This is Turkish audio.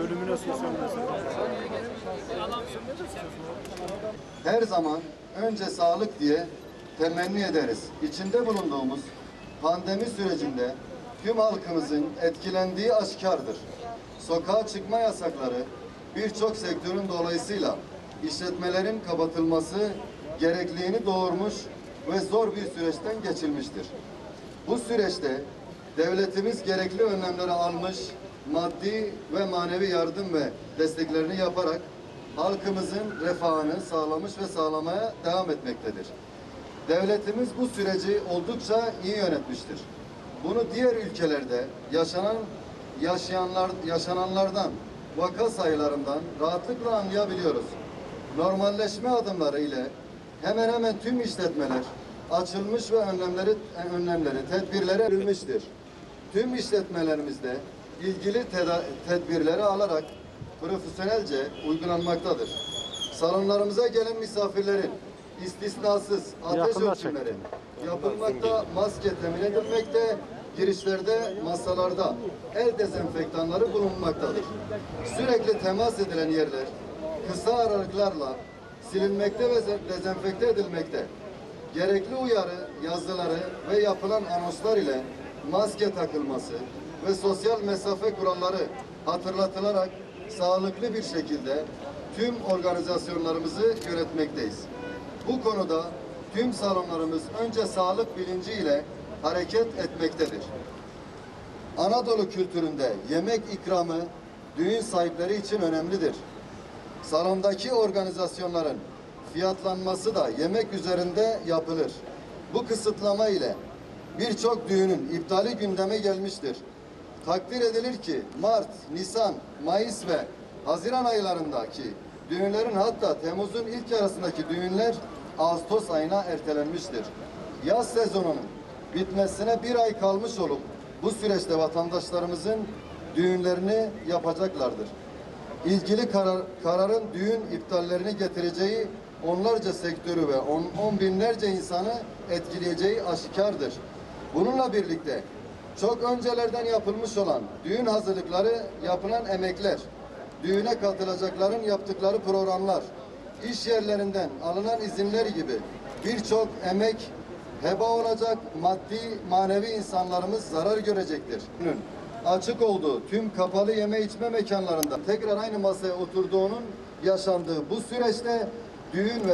ölümüne sosyal. Her zaman önce sağlık diye temenni ederiz. İçinde bulunduğumuz pandemi sürecinde tüm halkımızın etkilendiği aşikardır. Sokağa çıkma yasakları birçok sektörün dolayısıyla işletmelerin kapatılması gerekliliğini doğurmuş ve zor bir süreçten geçilmiştir. Bu süreçte devletimiz gerekli önlemleri almış, maddi ve manevi yardım ve desteklerini yaparak halkımızın refahını sağlamış ve sağlamaya devam etmektedir. Devletimiz bu süreci oldukça iyi yönetmiştir. Bunu diğer ülkelerde yaşanan yaşayanlar yaşananlardan vaka sayılarından rahatlıkla anlayabiliyoruz. Normalleşme adımları ile hemen hemen tüm işletmeler açılmış ve önlemleri önlemleri tedbirlere verilmiştir. Tüm işletmelerimizde ilgili tedbirleri alarak profesyonelce uygulanmaktadır. Salonlarımıza gelen misafirlerin istisnasız ateş ölçümleri yapılmakta, maske temin edilmekte, girişlerde, masalarda el dezenfektanları bulunmaktadır. Sürekli temas edilen yerler kısa aralıklarla silinmekte ve ze- dezenfekte edilmekte. Gerekli uyarı yazıları ve yapılan anonslar ile maske takılması ve sosyal mesafe kuralları hatırlatılarak sağlıklı bir şekilde tüm organizasyonlarımızı yönetmekteyiz. Bu konuda tüm salonlarımız önce sağlık bilinciyle hareket etmektedir. Anadolu kültüründe yemek ikramı düğün sahipleri için önemlidir. Salondaki organizasyonların fiyatlanması da yemek üzerinde yapılır. Bu kısıtlama ile birçok düğünün iptali gündeme gelmiştir. Takdir edilir ki Mart, Nisan, Mayıs ve Haziran aylarındaki düğünlerin hatta Temmuz'un ilk yarısındaki düğünler Ağustos ayına ertelenmiştir. Yaz sezonunun bitmesine bir ay kalmış olup bu süreçte vatandaşlarımızın düğünlerini yapacaklardır. İlgili karar, kararın düğün iptallerini getireceği onlarca sektörü ve on, on binlerce insanı etkileyeceği aşikardır. Bununla birlikte çok öncelerden yapılmış olan düğün hazırlıkları, yapılan emekler, düğüne katılacakların yaptıkları programlar, iş yerlerinden alınan izinler gibi birçok emek heba olacak, maddi manevi insanlarımız zarar görecektir. Açık olduğu tüm kapalı yeme içme mekanlarında tekrar aynı masaya oturduğunun yaşandığı bu süreçte düğün ve